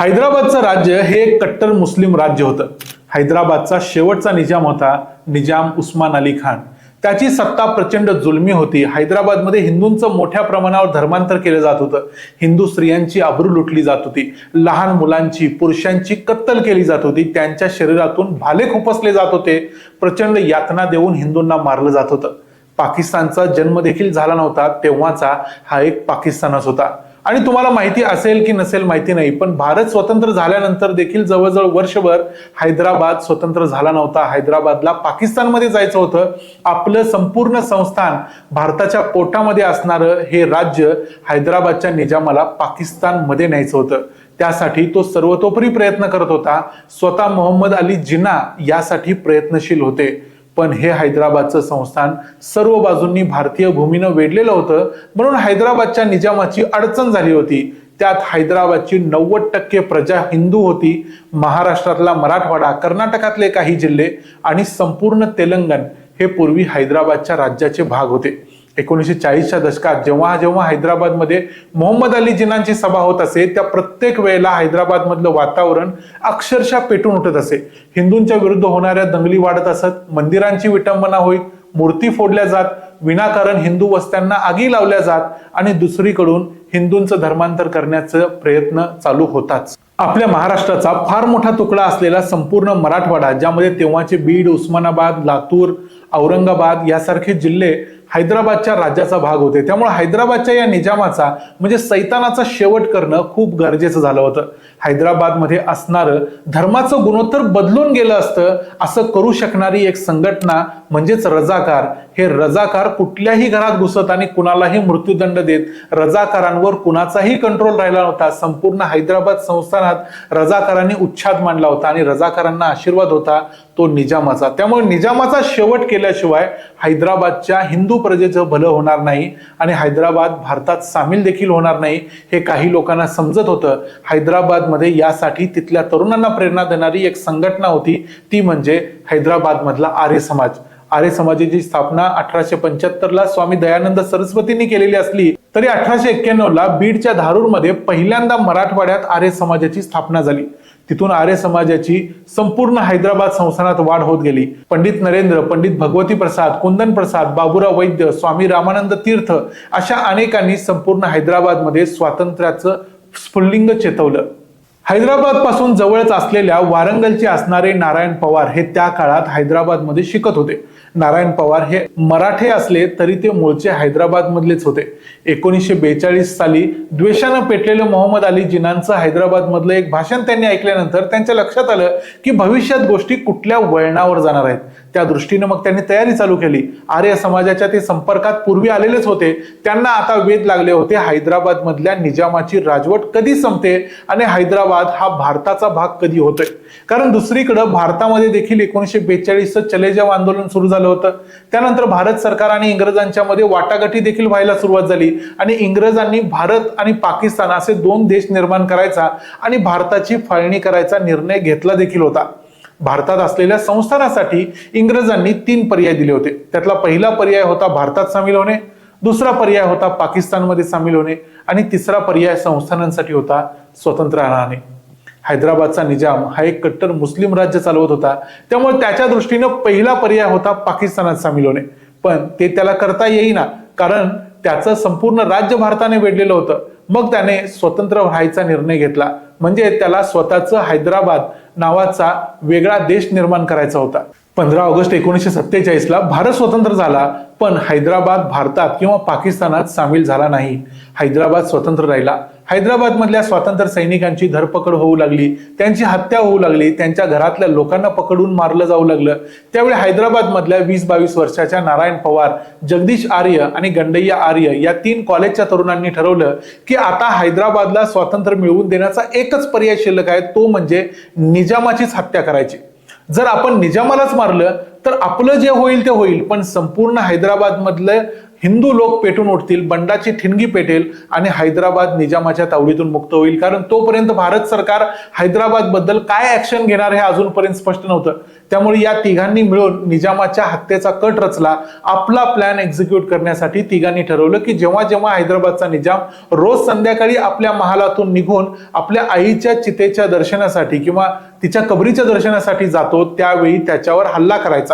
हैदराबादचं राज्य हे एक कट्टर मुस्लिम राज्य होतं. हैदराबादचा शेवटचा निजाम होता निजाम उस्मान अली खान. त्याची सत्ता प्रचंड जुलमी होती. हैदराबादमध्ये हिंदूंचं मोठ्या प्रमाणावर धर्मांतर केलं जात होतं. हिंदू स्त्रियांची आबरू लुटली जात होती. लहान मुलांची पुरुषांची कत्तल केली जात होती. त्यांच्या शरीरातून भाले खुपसले जात होते. प्रचंड यातना देऊन हिंदूंना मारलं जात होतं. पाकिस्तानचा जन्म देखील झाला नव्हता. तेव्हाचा हा एक पाकिस्तानच होता. आणि तुम्हाला माहिती असेल की नसेल माहिती नाही पण भारत स्वतंत्र झाल्यानंतर देखील जवळजवळ वर्षभर हैदराबाद स्वतंत्र झाला नव्हता. हैदराबादला पाकिस्तानमध्ये जायचं होतं. आपलं संपूर्ण संस्थान भारताच्या पोटामध्ये असणारं हे राज्य हैदराबादच्या निजामाला पाकिस्तानमध्ये न्यायचं होतं. त्यासाठी तो सर्वतोपरी प्रयत्न करत होता. स्वतः मोहम्मद अली जिना यासाठी प्रयत्नशील होते. पण हे हैदराबादचं संस्थान सर्व बाजूंनी भारतीय भूमीनं वेढलेलं होतं. म्हणून हैदराबादच्या निजामाची अडचण झाली होती. त्यात हैदराबादची नव्वद टक्के प्रजा हिंदू होती. महाराष्ट्रातला मराठवाडा कर्नाटकातले काही जिल्हे आणि संपूर्ण तेलंगण हे पूर्वी हैदराबादच्या राज्याचे भाग होते. एकोणीसशे चाळीसच्या दशकात जेव्हा जेव्हा हैदराबादमध्ये मोहम्मद अली जिनांची सभा होत असे त्या प्रत्येक वेळेला हैदराबादमधलं वातावरण अक्षरशः पेटून उठत असे. हिंदूंच्या विरुद्ध होणाऱ्या दंगली वाढत असत मंदिरांची विटंबना होईल मूर्ती फोडल्या जात विनाकारण हिंदू वस्त्यांना आगी लावल्या जात आणि दुसरीकडून हिंदूंचं धर्मांतर करण्याचा प्रयत्न चालू होताच. आपल्या महाराष्ट्राचा फार मोठा तुकडा असलेला संपूर्ण मराठवाडा ज्यामध्ये तेव्हाचे बीड उस्मानाबाद लातूर औरंगाबाद यासारखे जिल्हे हैदराबादच्या राज्याचा भाग होते. त्यामुळे हैदराबादच्या या निजामाचा म्हणजे सैतानाचा शेवट करणं खूप गरजेचं झालं होतं. हैदराबादमध्ये असणारं धर्माचं गुणोत्तर बदलून गेलं असतं असं करू शकणारी एक संघटना म्हणजेच रजाकार हे रजाकार कुठल्याही घरात घुसत आणि कुणालाही मृत्यूदंड देत रजाकारांवर कुणाचाही कंट्रोल राहिला नव्हता. संपूर्ण हैदराबाद संस्थानात रजाकारांनी उच्छाद मांडला होता आणि रजाकारांना आशीर्वाद होता तो निजामाचा. त्यामुळे निजामाचा शेवट केल्याशिवाय हैदराबादच्या हिंदू प्रजेचं भलं होणार नाही आणि हैदराबाद भारतात सामील देखील होणार नाही हे काही लोकांना समजत होतं. हैदराबादमध्ये यासाठी तिथल्या तरुणांना प्रेरणा देणारी एक संघटना होती. ती म्हणजे हैदराबादमधला आर्य समाज. आर्य समाजाची स्थापना अठराशे पंच्याहत्तरला स्वामी दयानंद सरस्वतींनी केलेली असली तरी अठराशे एक्क्याण्णव ला बीडच्या धारूरमध्ये पहिल्यांदा मराठवाड्यात आर्य समाजाची स्थापना झाली. तिथून आर्य समाजाची संपूर्ण हैदराबाद संस्थानात वाढ होत गेली. पंडित नरेंद्र पंडित भगवती प्रसाद कुंदन प्रसाद बाबुराव वैद्य स्वामी रामानंद तीर्थ अशा अनेकांनी संपूर्ण हैदराबादमध्ये स्वातंत्र्याचं स्फुल्लिंग चेतवलं. हैदराबादपासून जवळच असलेल्या वारंगलचे असणारे नारायण पवार हे त्या काळात हैदराबादमध्ये शिकत होते. नारायण पवार हे मराठे असले तरी ते मूळचे हैदराबाद मधलेच होते. एकोणीसशे बेचाळीस साली द्वेषानं पेटलेले मोहम्मद अली जिनांचं हैदराबाद मधलं एक भाषण त्यांनी ऐकल्यानंतर त्यांच्या लक्षात आलं की भविष्यात गोष्टी कुठल्या वळणावर जाणार आहेत. त्या दृष्टीनं मग त्यांनी तयारी चालू केली. आर्य समाजाच्या ते संपर्कात पूर्वी आलेलेच होते. त्यांना आता वेध लागले होते. हैदराबाद मधल्या निजामाची राजवट कधी संपते आणि हैदराबाद हा भारताचा भाग कधी होतोय? कारण दुसरीकडं भारतामध्ये देखील एकोणीसशे बेचाळीसचं चलेजाव आंदोलन सुरू झालं होतं. त्यानंतर भारत सरकार आणि इंग्रजांच्या मध्ये वाटाघाटी देखील व्हायला सुरुवात झाली. आणि इंग्रजांनी भारत आणि पाकिस्तान असे दोन देश निर्माण करायचा आणि भारताची फाळणी करायचा निर्णय घेतला देखील होता. भारतात असलेल्या संस्थानासाठी इंग्रजांनी तीन पर्याय दिले होते. त्यातला पहिला पर्याय होता भारतात सामील होणे दुसरा पर्याय होता पाकिस्तानमध्ये सामील होणे आणि तिसरा पर्याय संस्थानांसाठी होता स्वतंत्र राहणे. हैदराबादचा निजाम हा एक कट्टर मुस्लिम राज्य चालवत होता. त्यामुळे त्याच्या दृष्टीनं पहिला पर्याय होता पाकिस्तानात सामील होणे. पण ते त्याला करता येईना कारण त्याचं संपूर्ण राज्य भारताने वेढलेलं होतं. मग त्याने स्वतंत्र व्हायचा निर्णय घेतला. म्हणजे त्याला स्वतःचं हैदराबाद नावाचा वेगळा देश निर्माण करायचा होता. पंधरा ऑगस्ट एकोणीसशे सत्तेचाळीसला भारत स्वतंत्र झाला पण हैदराबाद भारतात किंवा पाकिस्तानात सामील झाला नाही. हैदराबाद स्वतंत्र राहिला. हैदराबादमधल्या स्वातंत्र्य सैनिकांची धरपकड होऊ लागली त्यांची हत्या होऊ लागली त्यांच्या घरातल्या लोकांना पकडून मारलं जाऊ लागलं. त्यावेळी हैदराबादमधल्या वीस बावीस वर्षाच्या नारायण पवार जगदीश आर्य आणि गंडय्या आर्य या तीन कॉलेजच्या तरुणांनी ठरवलं की आता हैदराबादला स्वातंत्र्य मिळवून देण्याचा एकच पर्याय शिल्लक आहे तो म्हणजे निजामाचीच हत्या करायची. जर आपण निजामालाच मारलं तर आपलं जे होईल ते होईल पण संपूर्ण हैदराबादमधलं हिंदू लोक पेटून उठतील बंडाची ठिणगी पेटेल आणि हैदराबाद निजामाच्या तावडीतून मुक्त होईल. कारण तोपर्यंत भारत सरकार हैदराबादबद्दल काय ऍक्शन घेणार हे अजूनपर्यंत स्पष्ट नव्हतं. त्यामुळे या तिघांनी मिळून निजामाच्या हत्येचा कट रचला. आपला प्लॅन एक्झिक्यूट करण्यासाठी तिघांनी ठरवलं की जेव्हा जेव्हा हैदराबादचा निजाम रोज संध्याकाळी आपल्या महालातून निघून आपल्या आईच्या चितेच्या दर्शनासाठी किंवा तिच्या कबरीच्या दर्शनासाठी जातो त्यावेळी त्याच्यावर हल्ला करायचा.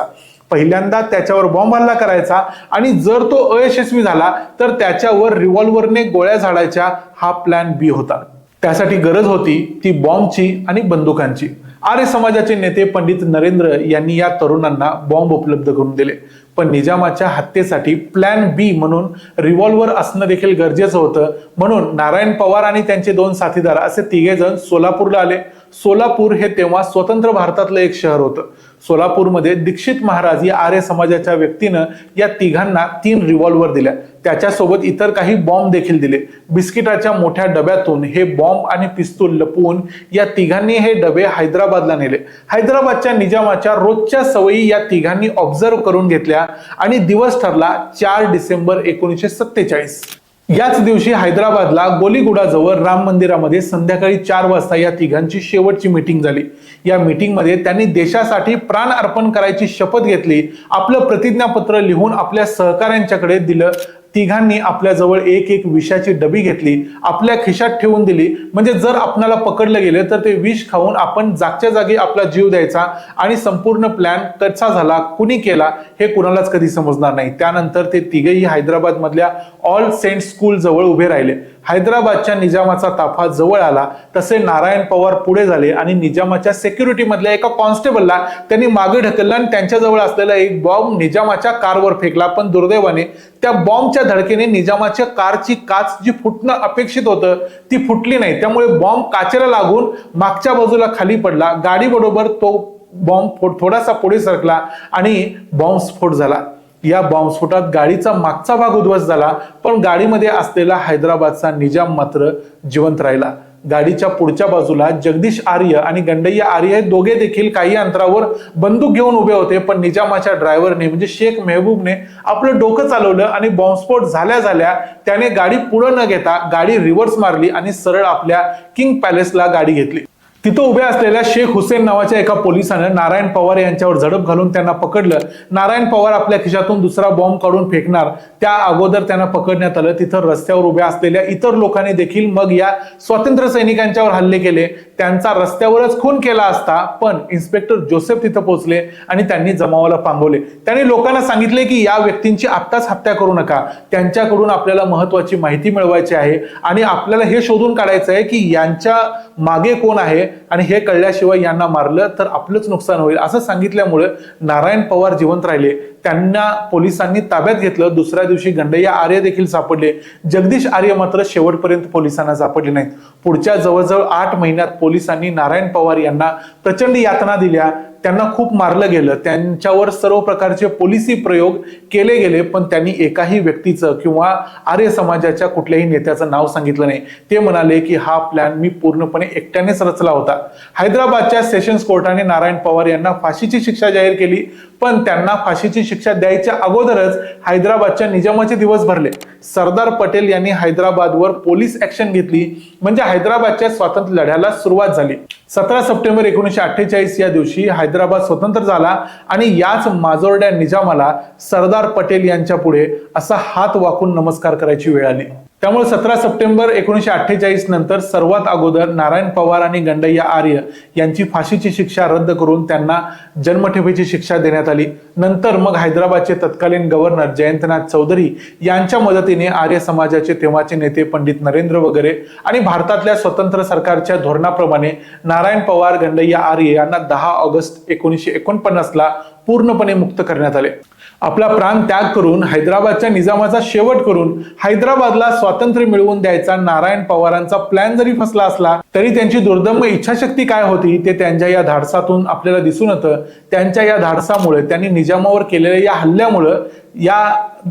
पहिल्यांदा त्याच्यावर बॉम्ब हल्ला करायचा आणि जर तो अयशस्वी झाला तर त्याच्यावर रिव्हॉल्व्हरने गोळ्या झाडायच्या हा प्लॅन बी होता. त्यासाठी गरज होती ती बॉम्बची आणि बंदुकांची. आर्य समाजाचे नेते पंडित नरेंद्र यांनी या तरुणांना बॉम्ब उपलब्ध करून दिले. पण निजामाच्या हत्येसाठी प्लॅन बी म्हणून रिव्हॉल्व्हर असणं देखील गरजेचं होतं. म्हणून नारायण पवार आणि त्यांचे दोन साथीदार असे तिघे जण सोलापूरला आले. सोलापूर हे तेव्हा स्वतंत्र भारतातलं एक शहर होतं. सोलापूरमध्ये दीक्षित महाराज या आर्य समाजाच्या व्यक्तीनं या तिघांना तीन रिव्हॉल्व्हर दिल्या. त्याच्यासोबत इतर काही बॉम्ब देखील दिले. बिस्किटाच्या मोठ्या डब्यातून हे बॉम्ब आणि पिस्तूल लपवून या तिघांनी हे डबे हैदराबादला नेले. हैदराबादच्या निजामाच्या रोजच्या सवयी या तिघांनी ऑब्झर्व करून घेतल्या आणि दिवस ठरला चार डिसेंबर एकोणीसशे सत्तेचाळीस. याच दिवशी हैदराबादला गोलीगुडाजवळ राम मंदिरामध्ये संध्याकाळी चार वाजता या तिघांची शेवटची मीटिंग झाली. या मीटिंगमध्ये त्यांनी देशासाठी प्राण अर्पण करायची शपथ घेतली. आपलं प्रतिज्ञापत्र लिहून आपल्या सहकाऱ्यांच्याकडे दिलं. तिघांनी आपल्याजवळ एक एक विषाची डबी घेतली आपल्या खिशात ठेवून दिली. म्हणजे जर आपणाला पकडलं गेलं तर ते विष खाऊन आपण जागच्या जागी आपला जीव द्यायचा आणि संपूर्ण प्लॅन कसा झाला कुणी केला हे कुणालाच कधी समजणार नाही. त्यानंतर ते तिघेही हैदराबाद मधल्या ऑल सेंट स्कूल जवळ उभे राहिले. हैदराबादच्या निजामाचा ताफा जवळ आला. तसे नारायण पवार पुढे झाले आणि निजामाच्या सेक्युरिटी मधल्या एका कॉन्स्टेबलला त्यांनी मागे ढकललं आणि त्यांच्याजवळ असलेला एक बॉम्ब निजामाच्या कारवर फेकला. पण दुर्दैवाने त्या बॉम्बच्या धडकेने निजामाच्या कारची काच जी फुटणं अपेक्षित होतं ती फुटली नाही. त्यामुळे बॉम्ब काचेला लागून मागच्या बाजूला खाली पडला. गाडीबरोबर तो बॉम्ब थोडासा पुढे सरकला आणि बॉम्ब स्फोट झाला. या बॉम्बस्फोटात गाडीचा मागचा भाग उद्ध्वस्त झाला पण गाडीमध्ये असलेला हैदराबादचा निजाम मात्र जिवंत राहिला. गाडीच्या पुढच्या बाजूला जगदीश आर्य आणि गंडय्या आर्य हे दोघे देखील काही अंतरावर बंदूक घेऊन उभे होते पण निजामाच्या ड्रायव्हरने म्हणजे शेख मेहबूबने आपलं डोकं चालवलं आणि बॉम्बस्फोट झाल्या झाल्या त्याने गाडी पुढं न घेता गाडी रिव्हर्स मारली आणि सरळ आपल्या किंग पॅलेसला गाडी घेतली. तिथं उभ्या असलेल्या शेख हुसेन नावाच्या एका पोलिसानं नारायण पवार यांच्यावर झडप घालून त्यांना पकडलं. नारायण पवार आपल्या खिशातून दुसरा बॉम्ब काढून फेकणार. त्या अगोदर त्यांना पकडण्यात आलं. तिथं रस्त्यावर उभ्या असलेल्या इतर लोकांनी देखील मग या स्वातंत्र्य सैनिकांच्यावर हल्ले केले. त्यांचा रस्त्यावरच खून केला असता पण इन्स्पेक्टर जोसेफ तिथं पोहोचले आणि त्यांनी जमावाला पांगवले. त्यांनी लोकांना सांगितले की या व्यक्तींची आत्ताच हत्या करू नका. त्यांच्याकडून आपल्याला महत्वाची माहिती मिळवायची आहे आणि आपल्याला हे शोधून काढायचं आहे की यांच्या मागे कोण आहे आणि हे कळल्याशिवाय यांना मारलं तर आपलंच नुकसान होईल. असं सांगितल्यामुळे नारायण पवार जिवंत राहिले. त्यांना पोलिसांनी ताब्यात घेतलं. दुसऱ्या दिवशी गंडय्या आर्य देखील सापडले. जगदीश आर्य मात्र शेवटपर्यंत पोलिसांना सापडले नाहीत. पुढच्या जवळजवळ आठ महिन्यात पोलिसांनी नारायण पवार यांना प्रचंड यातना दिल्या. त्यांना खूप मारलं गेलं. त्यांच्यावर सर्व प्रकारचे पोलिसी प्रयोग केले गेले पण त्यांनी एकाही व्यक्तीचं किंवा आर्य समाजाच्या कुठल्याही नेत्याचं नाव सांगितलं नाही. ते म्हणाले की हा प्लॅन मी पूर्णपणे एकट्यानेच रचला होता. हैदराबादच्या सेशन्स कोर्टाने नारायण पवार यांना फाशीची शिक्षा जाहीर केली. पण त्यांना फाशीची शिक्षा द्यायच्या अगोदरच हैदराबादच्या निजामाचे दिवस भरले. सरदार पटेल यांनी हैदराबादवर पोलीस ऍक्शन घेतली. म्हणजे हैदराबादच्या स्वातंत्र्य लढ्याला सुरुवात झाली. सतरा सप्टेंबर एकोणीसशे अठ्ठेचाळीस या दिवशी हैदराबाद स्वतंत्र झाला आणि याच माजोरड्या निजामाला सरदार पटेल यांच्या पुढे असा हात वाकून नमस्कार करायची वेळ आली. त्यामुळे सतरा सप्टेंबर एकोणीसशे अठ्ठेचाळीस नंतर सर्वात अगोदर नारायण पवार आणि गंडय्या आर्य यांची फाशीची शिक्षा रद्द करून त्यांना जन्मठेपेची शिक्षा देण्यात आली. नंतर मग हैदराबादचे तत्कालीन गव्हर्नर जयंतनाथ चौधरी यांच्या मदतीने आर्य समाजाचे तेव्हाचे नेते पंडित नरेंद्र वगैरे आणि भारतातल्या स्वतंत्र सरकारच्या धोरणाप्रमाणे नारायण पवार गंडय्या आर्य यांना दहा ऑगस्ट एकोणीसशे एकोणपन्नासला पूर्णपणे मुक्त करण्यात आले. आपला प्राण त्याग करून हैदराबादच्या निजामाचा शेवट करून हैदराबादला स्वातंत्र्य मिळवून द्यायचा नारायण पवारांचा प्लॅन जरी फसला असला तरी त्यांची दुर्दम्य इच्छाशक्ती काय होती ते त्यांच्या या धाडसातून आपल्याला दिसून येतं. त्यांच्या या धाडसामुळे त्यांनी निजामावर केलेल्या या हल्ल्यामुळं या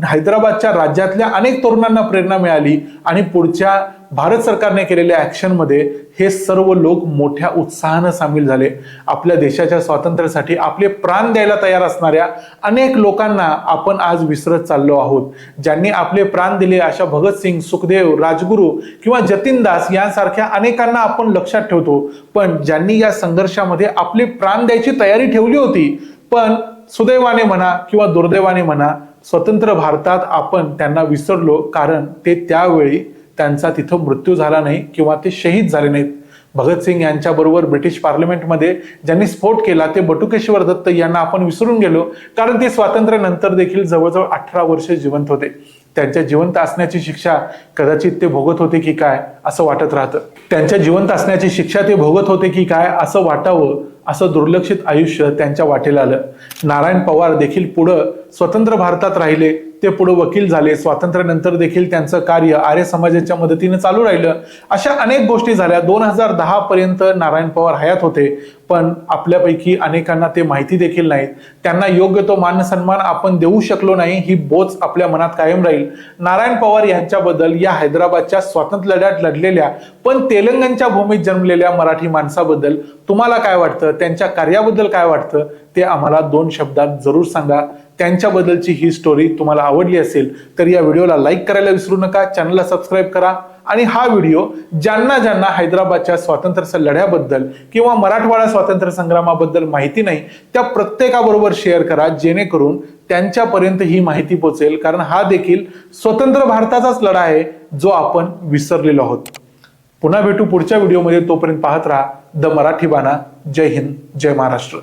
हैदराबादच्या राज्यातल्या अनेक तरुणांना प्रेरणा मिळाली आणि पुढच्या भारत सरकारने केलेल्या ॲक्शनमध्ये हे सर्व लोक मोठ्या उत्साहानं सामील झाले. आपल्या देशाच्या स्वातंत्र्यासाठी आपले प्राण द्यायला तयार असणाऱ्या अनेक लोकांना आपण आज विसरत चाललो आहोत. ज्यांनी आपले प्राण दिले अशा भगतसिंग सुखदेव राजगुरू किंवा जतीन दास यांसारख्या अनेकांना आपण लक्षात ठेवतो. पण ज्यांनी या संघर्षामध्ये आपले प्राण द्यायची तयारी ठेवली होती पण सुदैवाने म्हणा किंवा दुर्दैवाने म्हणा स्वतंत्र भारतात आपण त्यांना विसरलो. कारण ते त्यावेळी त्यांचा तिथं मृत्यू झाला नाही किंवा ते शहीद झाले नाहीत. भगतसिंग यांच्याबरोबर ब्रिटिश पार्लमेंटमध्ये ज्यांनी स्फोट केला ते बटुकेश्वर दत्त यांना आपण विसरून गेलो कारण ते स्वातंत्र्यानंतर देखील जवळजवळ अठरा वर्ष जिवंत होते. त्यांच्या जिवंत असण्याची शिक्षा कदाचित ते भोगत होते की काय असं वाटत राहतं. त्यांच्या जिवंत असण्याची शिक्षा ते भोगत होते की काय असं वाटावं असं दुर्लक्षित आयुष्य त्यांच्या वाटेला आलं. नारायण पवार देखील पुढं स्वतंत्र भारतात राहिले. ते पुढे वकील झाले स्वातंत्र्यानंतर देखील त्यांचं कार्य आर्य समाजाच्या मदतीने चालू राहिलं. अशा अनेक गोष्टी झाल्या. दोन हजार दहा पर्यंत नारायण पवार हयात होते पण आपल्यापैकी अनेकांना ते माहिती देखील नाहीत. त्यांना योग्य तो मान सन्मान आपण देऊ शकलो नाही ही बोच आपल्या मनात कायम राहील. नारायण पवार यांच्याबद्दल या हैदराबादच्या स्वातंत्र्य लढ्यात लढलेल्या पण तेलंगणच्या भूमीत जन्मलेल्या मराठी माणसाबद्दल तुम्हाला काय वाटतं? त्यांच्या कार्याबद्दल काय वाटतं? ते आम्हाला दोन शब्दात जरूर सांगा. त्यांच्याबद्दलची ही स्टोरी तुम्हाला आवडली असेल तर या व्हिडिओला लाईक करायला विसरू नका चॅनलला सबस्क्राईब करा. आणि हा व्हिडिओ ज्यांना ज्यांना हैदराबादच्या स्वातंत्र्य लढ्याबद्दल किंवा मराठवाडा स्वातंत्र्य संग्रामाबद्दल माहिती नाही त्या प्रत्येकाबरोबर शेअर करा जेणेकरून त्यांच्यापर्यंत ही माहिती पोहोचेल कारण हा देखील स्वतंत्र भारताचाच लढा आहे जो आपण विसरलेलो आहोत. पुन्हा भेटू पुढच्या व्हिडिओमध्ये तोपर्यंत पाहत राहा द मराठी बाणा. जय हिंद जय महाराष्ट्र.